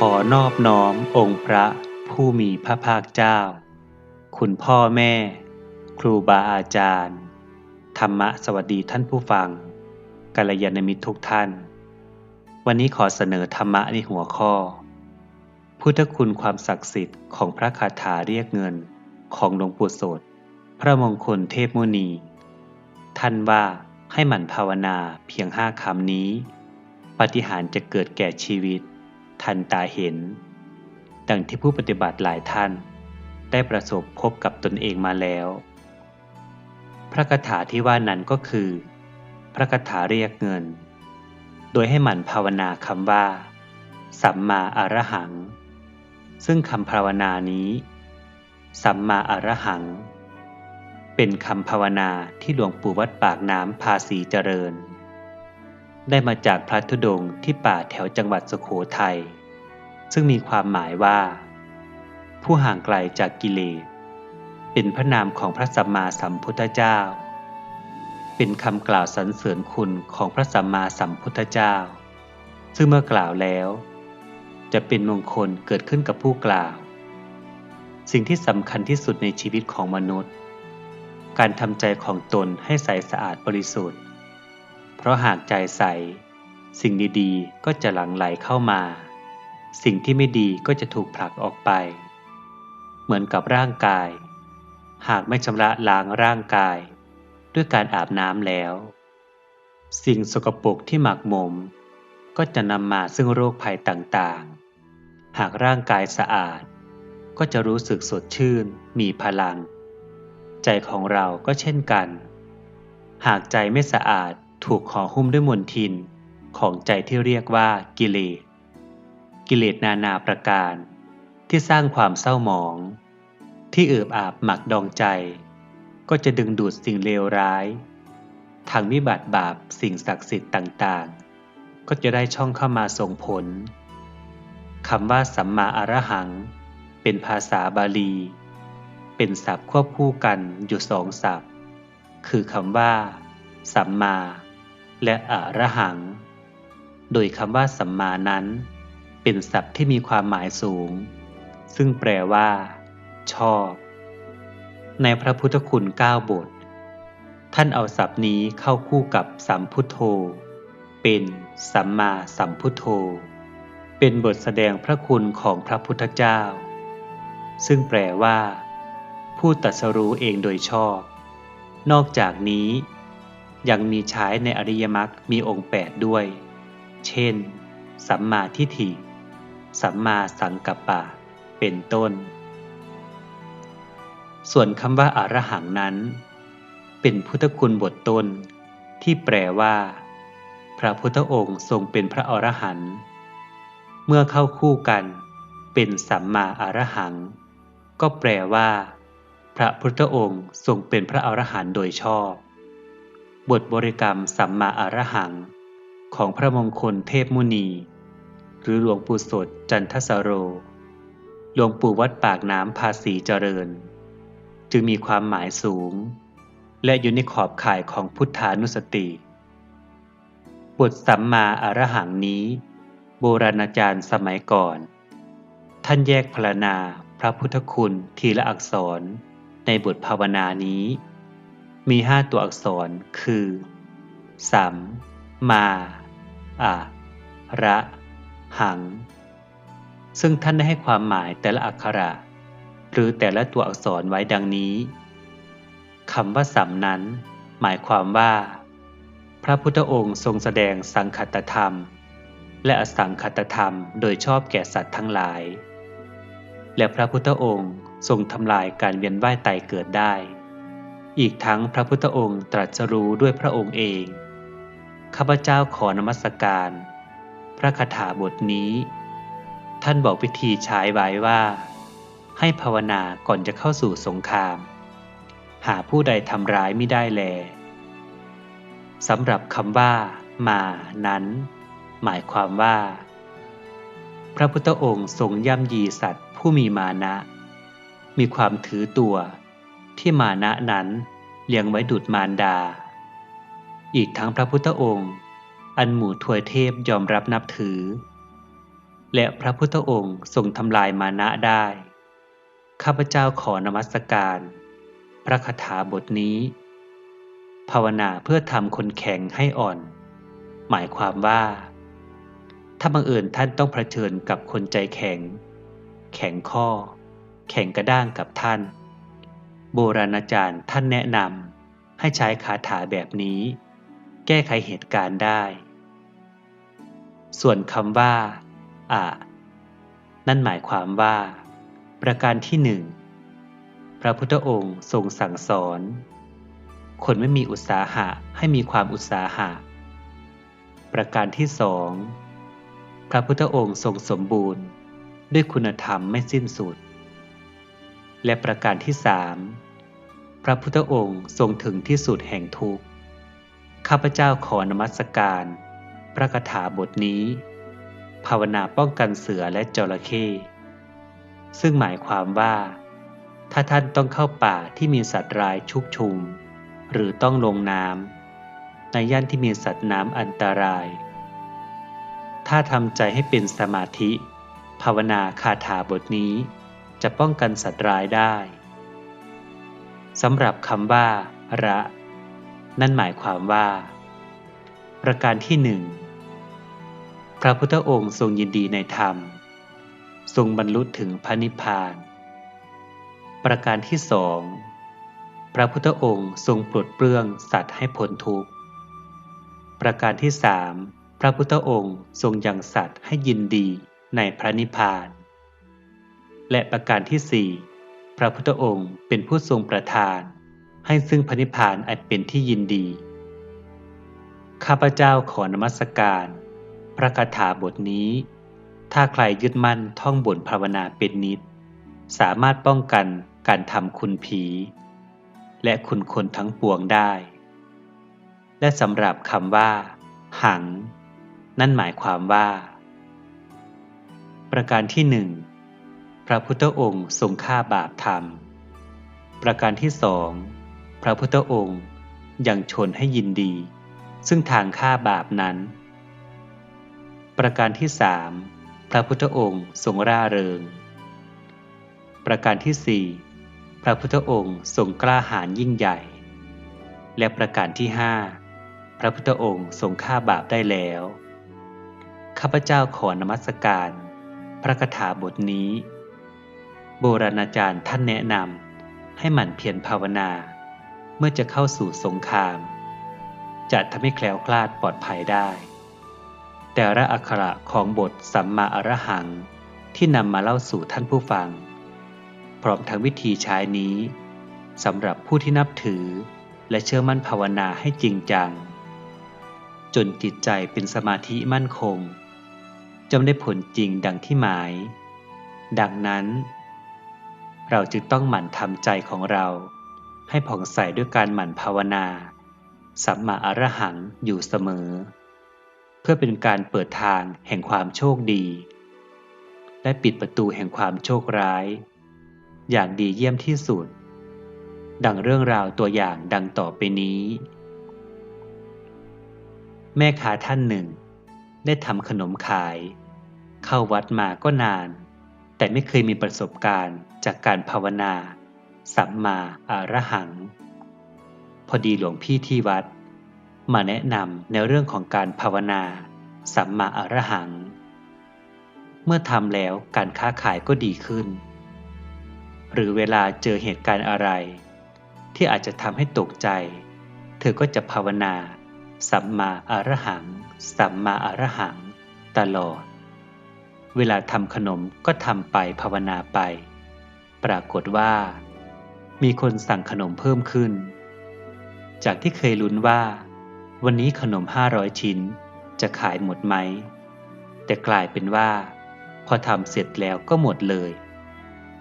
ขอนอบน้อมองค์พระผู้มีพระภาคเจ้า คุณพ่อแม่ ครูบาอาจารย์ ธรรมะสวัสดีท่านผู้ฟังกัลยาณมิตรทุกท่าน วันนี้ขอเสนอธรรมะในหัวข้อ พุทธคุณความศักดิ์สิทธิ์ของพระคาถาเรียกเงินของหลวงปู่โสด พระมงคลเทพมุนี ท่านว่าให้หมั่นภาวนาเพียงห้าคำนี้ ปฏิหารจะเกิดแก่ชีวิต ทันตาเห็น ดังที่ผู้ปฏิบัติหลายท่าน ได้ประสบพบกับตนเองมาแล้ว พระคาถาที่ว่านั้นก็คือ พระคาถาเรียกเงิน โดยให้หมั่นภาวนาคำว่า สัมมาอรหัง ซึ่งคำภาวนานี้ สัมมาอรหัง เป็นคำภาวนาที่หลวงปู่วัดปากน้ำภาษีเจริญ ได้มาจากพระธุดงค์ที่ป่าแถวจังหวัดสุโขทัย ซึ่งมีความหมายว่า ผู้ห่างไกลจากกิเลส เป็นพระนามของพระสัมมาสัมพุทธเจ้า เป็นคำกล่าวสรรเสริญคุณของพระสัมมาสัมพุทธเจ้า ซึ่งเมื่อกล่าวแล้ว จะเป็นมงคลเกิดขึ้นกับผู้กล่าว สิ่งที่สำคัญที่สุดในชีวิตของมนุษย์ การทำใจของตนให้ใสสะอาดบริสุทธิ์ ราะหากใจใส สิ่งดีๆ ก็จะหลั่งไหลเข้ามา สิ่งที่ไม่ดีก็จะถูกผลักออกไป เหมือนกับร่างกาย หากไม่ชำระล้างร่างกาย ด้วยการอาบน้ำแล้ว สิ่งสกปรกที่หมักหมม ก็จะนำมาซึ่งโรคภัยต่างๆ หากร่างกายสะอาด ก็จะรู้สึกสดชื่น มีพลัง ใจของเราก็เช่นกัน หากใจไม่สะอาด ถูกห่อหุ้มด้วยมลทินของใจที่เรียกว่ากิเลส กิเลสนานาประการ ที่สร้างความเศร้าหมอง ที่เอิบอาบหมักดองใจ ก็จะดึงดูดสิ่งเลวร้าย ทางวิบัติบาปสิ่งศักดิ์สิทธิ์ต่างๆ ก็จะได้ช่องเข้ามาส่งผลคำว่าสัมมาอรหัง เป็นภาษาบาลี เป็นศัพท์ควบคู่กันอยู่สองศัพท์ คือคำว่า สัมมา และอรหัง โดยคำว่าสัมมานั้น เป็นศัพท์ที่มีความหมายสูง ซึ่งแปลว่า ชอบ ในพระพุทธคุณเก้าบท ท่านเอาศัพท์นี้เข้าคู่กับสัมพุทโธ เป็นสัมมาสัมพุทโธ เป็นบทแสดงพระคุณของพระพุทธเจ้า ซึ่งแปลว่า ผู้ตรัสรู้เองโดยชอบ นอกจากนี้ ยังมีใช้ในอริยมรรคมีองค์แปดด้วย เช่น สัมมาทิฏฐิ สัมมาสังกัปปะ เป็นต้น ส่วนคำว่าอารหังนั้น เป็นพุทธคุณบทต้น ที่แปลว่า พระพุทธองค์ทรงเป็นพระอรหันต์ เมื่อเข้าคู่กัน เป็นสัมมาอรหัง ก็แปลว่า พระพุทธองค์ทรงเป็นพระอรหันต์โดยชอบ บทบริกรรมสัมมาอรหัง ของพระมงคลเทพมุนี หรือหลวงปู่สดจันทสโร หลวงปู่วัดปากน้ำภาษีเจริญ จึงมีความหมายสูง และอยู่ในขอบข่ายของพุทธานุสติ บทสัมมาอรหังนี้ โบราณอาจารย์สมัยก่อน ท่านแยกพรรณนาพระพุทธคุณทีละอักษรในบทภาวนานี้ มีห้าตัวอักษรคือสัมมาอะระหัง ซึ่งท่านได้ให้ความหมายแต่ละอักขระ หรือแต่ละตัวอักษรไว้ดังนี้คำว่าสัมนั้น หมายความว่า พระพุทธองค์ทรงแสดงสังคตธรรม และอสังคตธรรมโดยชอบแก่สัตว์ทั้งหลาย และพระพุทธองค์ทรงทำลายการเวียนว่ายตายเกิดได้ อีกทั้งพระพุทธองค์ตรัสรู้ด้วยพระองค์เอง ข้าพเจ้าขอนมัสการ พระคาถาบทนี้ ท่านบอกวิธีใช้ไว้ว่า ให้ภาวนาก่อนจะเข้าสู่สงคราม หาผู้ใดทำร้ายไม่ได้แลสำหรับคำว่า มานั้น หมายความว่า พระพุทธองค์ทรงย่ำยีสัตว์ผู้มีมานะ มีความถือตัว ที่มานะนั้นเลี้ยงไว้ดุดมารดา อีกทั้งพระพุทธองค์ อันหมู่ทวยเทพยอมรับนับถือ และพระพุทธองค์ทรงทำลายมานะได้ ข้าพเจ้าขอนมัสการ พระคาถาบทนี้ ภาวนาเพื่อทำคนแข็งให้อ่อน หมายความว่า ถ้าบังเอิญท่านต้องเผชิญกับคนใจแข็ง แข็งข้อ แข็งกระด้างกับท่าน โบราณอาจารย์ท่านแนะนำให้ใช้คาถาแบบนี้ แก้ไขเหตุการณ์ได้ ส่วนคำว่าอะนั่นหมายความว่า ประการที่หนึ่งพระพุทธองค์ทรงสั่งสอน คนไม่มีอุตสาหะให้มีความอุตสาหะ ประการที่สองพระพุทธองค์ทรงสมบูรณ์ ด้วยคุณธรรมไม่สิ้นสุด และประการที่สาม พระพุทธองค์ทรงถึงที่สุดแห่งทุกข์ ข้าพเจ้าขอนมัสการ พระคาถาบทนี้ ภาวนาป้องกันเสือและจระเข้ซึ่งหมายความว่า ถ้าท่านต้องเข้าป่าที่มีสัตว์ร้ายชุกชุม หรือต้องลงน้ำในย่านที่มีสัตว์น้ำอันตราย ถ้าทำใจให้เป็นสมาธิ ภาวนาคาถาบทนี้จะป้องกันสัตว์ร้ายได้ สำหรับคำว่า ระ นั่นหมายความว่า ประการที่หนึ่งพระพุทธองค์ทรงยินดีในธรรม ทรงบรรลุถึงพระนิพพาน ประการที่สองพระพุทธองค์ทรงปลดเปลื้องสัตว์ให้พ้นทุกข์ ประการที่สามพระพุทธองค์ทรงยังสัตว์ให้ยินดีในพระนิพพาน และประการที่สี่ พระพุทธองค์เป็นผู้ทรงประทาน ให้ซึ่งพระนิพพานอันเป็นที่ยินดี ข้าพเจ้าขอนมัสการ พระคาถาบทนี้ ถ้าใครยึดมั่นท่องบนภาวนาเป็นนิด สามารถป้องกันการทำคุณผี และคุณคนทั้งปวงได้ และสำหรับคำว่า หัง นั่นหมายความว่า ประการที่หนึ่ง พระพุทธองค์ทรงฆ่าบาปธรรม ประการที่สองพระพุทธองค์ยังชนให้ยินดี ซึ่งทางฆ่าบาปนั้น ประการที่สามพระพุทธองค์ทรงร่าเริง ประการที่สี่พระพุทธองค์ทรงกล้าหาญยิ่งใหญ่ และประการที่ห้าพระพุทธองค์ทรงฆ่าบาปได้แล้ว ข้าพเจ้าขอนมัสการ พระคาถาบทนี้ โบราณอาจารย์ท่านแนะนำให้หมั่นเพียรภาวนา เมื่อจะเข้าสู่สงคราม จะทำให้แคล้วคลาดปลอดภัยได้ แต่ละอักขระของบทสัมมาอรหังที่นำมาเล่าสู่ท่านผู้ฟัง พร้อมทั้งวิธีใช้นี้สำหรับผู้ที่นับถือและเชื่อมั่นภาวนาให้จริงจัง จนจิตใจเป็นสมาธิมั่นคงจำได้ผลจริงดังที่หมาย ดังนั้น เราจึงต้องหมั่นทำใจของเรา ให้ผ่องใสด้วยการหมั่นภาวนา สัมมาอรหังอยู่เสมอ เพื่อเป็นการเปิดทางแห่งความโชคดี และปิดประตูแห่งความโชคร้าย อย่างดีเยี่ยมที่สุด ดังเรื่องราวตัวอย่างดังต่อไปนี้ แม่ค้าท่านหนึ่ง ได้ทำขนมขาย เข้าวัดมาก็นาน แต่ไม่เคยมีประสบการณ์ จากการภาวนา สัมมาอารหัง พอดีหลวงพี่ที่วัด มาแนะนำในเรื่องของการภาวนา สัมมาอรหัง เมื่อทำแล้วการค้าขายก็ดีขึ้น หรือเวลาเจอเหตุการณ์อะไร ที่อาจจะทำให้ตกใจ เธอก็จะภาวนา สัมมาอรหัง สัมมาอรหัง ตลอดเวลาทำขนมก็ทำไปภาวนาไป ปรากฏว่า มีคนสั่งขนมเพิ่มขึ้น จากที่เคยลุ้นว่า วันนี้ขนมห้าร้อยชิ้นจะขายหมดไหม แต่กลายเป็นว่า พอทำเสร็จแล้วก็หมดเลย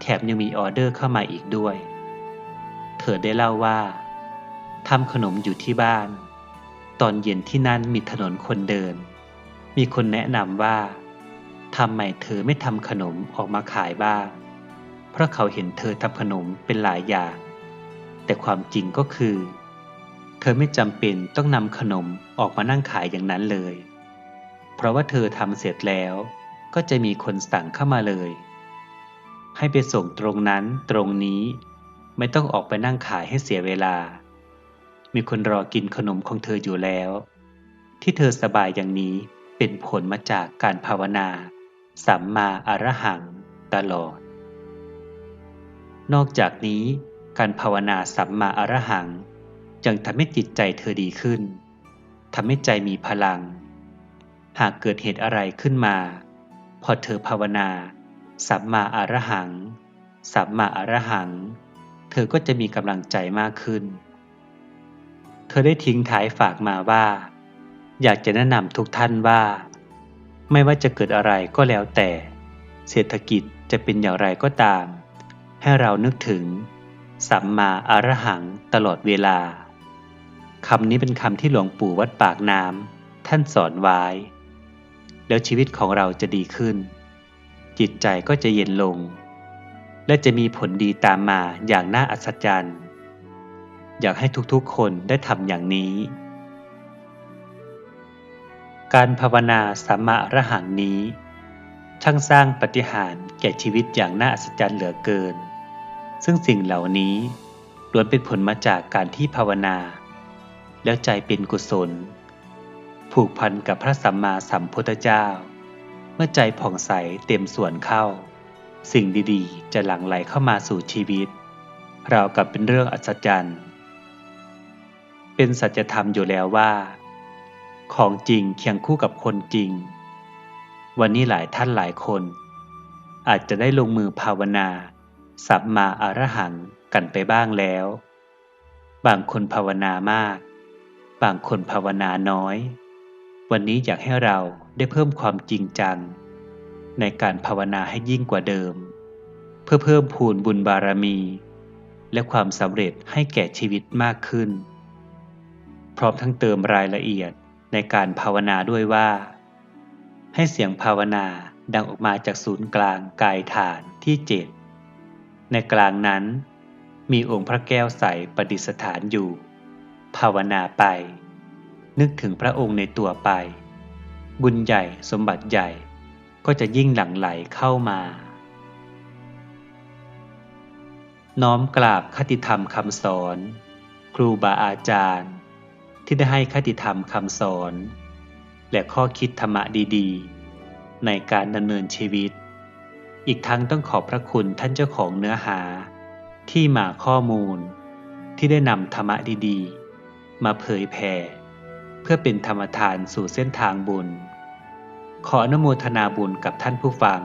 แถมยังมีออเดอร์เข้ามาอีกด้วย เธอได้เล่าว่าทำขนมอยู่ที่บ้าน ตอนเย็นที่นั่นมีถนนคนเดิน มีคนแนะนำว่าทำไมเธอไม่ทำขนมออกมาขายบ้าง เพราะเขาเห็นเธอทำขนมเป็นหลายอย่าง แต่ความจริงก็คือ เธอไม่จำเป็นต้องนำขนมออกมานั่งขายอย่างนั้นเลย เพราะว่าเธอทำเสร็จแล้วก็จะมีคนสั่งเข้ามาเลย ให้ไปส่งตรงนั้นตรงนี้ไม่ต้องออกไปนั่งขายให้เสียเวลา มีคนรอกินขนมของเธออยู่แล้ว ที่เธอสบายอย่างนี้เป็นผลมาจากการภาวนา สัมมาอรหังตลอด นอกจากนี้การภาวนาสัมมาอรหังยังทำให้จิตใจเธอดีขึ้นทำให้ใจมีพลัง หากเกิดเหตุอะไรขึ้นมา พอเธอภาวนา สัมมาอรหัง สัมมาอรหัง เธอก็จะมีกำลังใจมากขึ้น เธอได้ทิ้งท้ายฝากมาว่า อยากจะแนะนำทุกท่านว่า ไม่ว่าจะเกิดอะไรก็แล้วแต่ เศรษฐกิจจะเป็นอย่างไรก็ตาม ให้เรานึกถึง สัมมาอรหังตลอดเวลาคำนี้เป็นคำที่หลวงปู่วัดปากน้ำท่านสอนไว้ แล้วชีวิตของเราจะดีขึ้น จิตใจก็จะเย็นลง และจะมีผลดีตามมาอย่างน่าอัศจรรย์อยากให้ทุกๆคนได้ทำอย่างนี้ การภาวนาสัมมาอรหังนี้ ช่างสร้างปฏิหารแก่ชีวิตอย่างน่าอัศจรรย์เหลือเกิน ซึ่งสิ่งเหล่านี้ล้วนเป็นผลมาจากการที่ภาวนา แล้วใจเป็นกุศล ผูกพันกับพระสัมมาสัมพุทธเจ้า เมื่อใจผ่องใสเต็มส่วนเข้า สิ่งดีๆ จะหลั่งไหลเข้ามาสู่ชีวิต เรากับเป็นเรื่องอัศจรรย์ เป็นสัจธรรมอยู่แล้วว่า ของจริงเคียงคู่กับคนจริง วันนี้หลายท่านหลายคน อาจจะได้ลงมือภาวนา สัมมาอรหังกันไปบ้างแล้ว บางคนภาวนามาก บางคนภาวนาน้อย วันนี้อยากให้เราได้เพิ่มความจริงจัง ในการภาวนาให้ยิ่งกว่าเดิม เพื่อเพิ่มพูนบุญบารมี และความสำเร็จให้แก่ชีวิตมากขึ้น พร้อมทั้งเติมรายละเอียดในการภาวนาด้วยว่า ให้เสียงภาวนาดังออกมาจากศูนย์กลางกายฐานที่เจ็ด ในกลางนั้นมีองค์พระแก้วใสประดิษฐานอยู่ ภาวนาไป นึกถึงพระองค์ในตัวไป บุญใหญ่สมบัติใหญ่ก็จะยิ่งหลั่งไหลเข้ามา น้อมกราบคติธรรมคำสอน ครูบาอาจารย์ ที่ได้ให้คติธรรมคำสอน และข้อคิดธรรมะดีๆ ในการดำเนินชีวิต อีกทั้งต้องขอบพระคุณท่านเจ้าของเนื้อหา ที่มาข้อมูล ที่ได้นำธรรมะดีๆ มาเผยแผ่ เพื่อเป็นธรรมทานสู่เส้นทางบุญ ขออนุโมทนาบุญกับท่านผู้ฟัง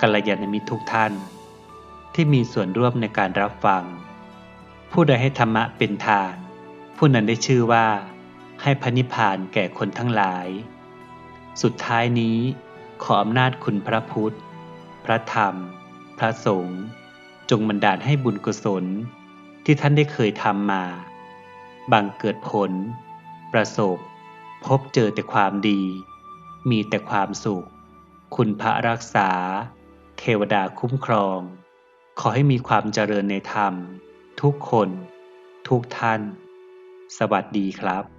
กัลยาณมิตรทุกท่าน ที่มีส่วนร่วมในการรับฟัง ผู้ใดให้ธรรมะเป็นทาน ผู้นั้นได้ชื่อว่า ให้พระนิพพานแก่คนทั้งหลาย สุดท้ายนี้ขออำนาจคุณพระพุทธ ระธรรม พระสงฆ์จงบันดาลให้บุญกุศลที่ท่านได้เคยทำมา บังเกิดผล ประสบ พบเจอแต่ความดี มีแต่ความสุข คุณพระรักษา เทวดาคุ้มครอง ขอให้มีความเจริญในธรรม ทุกคน ทุกท่าน สวัสดีครับ